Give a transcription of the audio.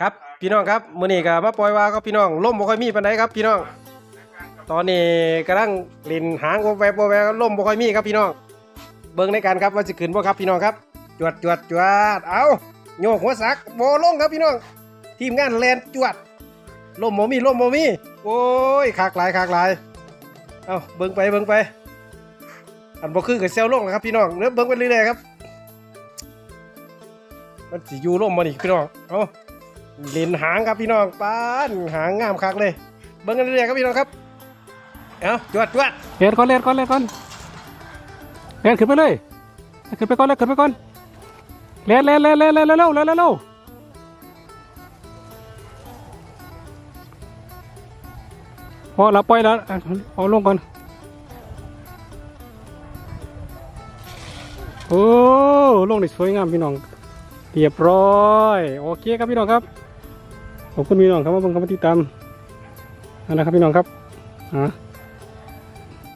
ครับพี่น้องครับมื้อนี้ก็มาปล่อยว่าครับพี่น้องล่มบ่ค่อยมีปานใดครับพี่น้อง ตอนนี้กำลังลินหางวบแวบวบแวบล่มบ่ค่อยมีครับพี่น้อง เบิ่งในการครับว่าสิขึ้นบ่ครับพี่น้องครับ จวดจวดจวดเอาโยกหัวสักบ่ลงครับพี่น้อง ทีมงานแลนจวดล่มบ่มีล่มบ่มีโอ้ยคากหลายคากหลายเอาเบิ่งไปเบิ่งไป อันบ่คือกับเซลลงนะครับพี่น้องเนื้อเบิ่งไปเรื่อยๆครับ มันสิอยู่ล่มมานี่พี่น้องเอา ล่นหางครับพี่น้องป้านหางงามคักเลย เบิ่งกันเรื่อยๆครับพี่น้องครับเอาจวดจวดเล่นก่อนเล่นก่อนเล่นก่อนเล่นขึ้นไปเลยขึ้นไปก่อนเล่นขึ้นไปก่อนเล่นเล่นเล่นเล่นเล่นเร็วเร็วเร็วเร็วพอเราปล่อยแล้วเอาลงก่อนโอ้ลงได้สวยงามพี่น้องเรียบร้อย โอเคครับพี่น้องครับ ขอบคุณพี่น้องครับว่าเบิ่งคำติดตามนะครับพี่น้องครับอ่า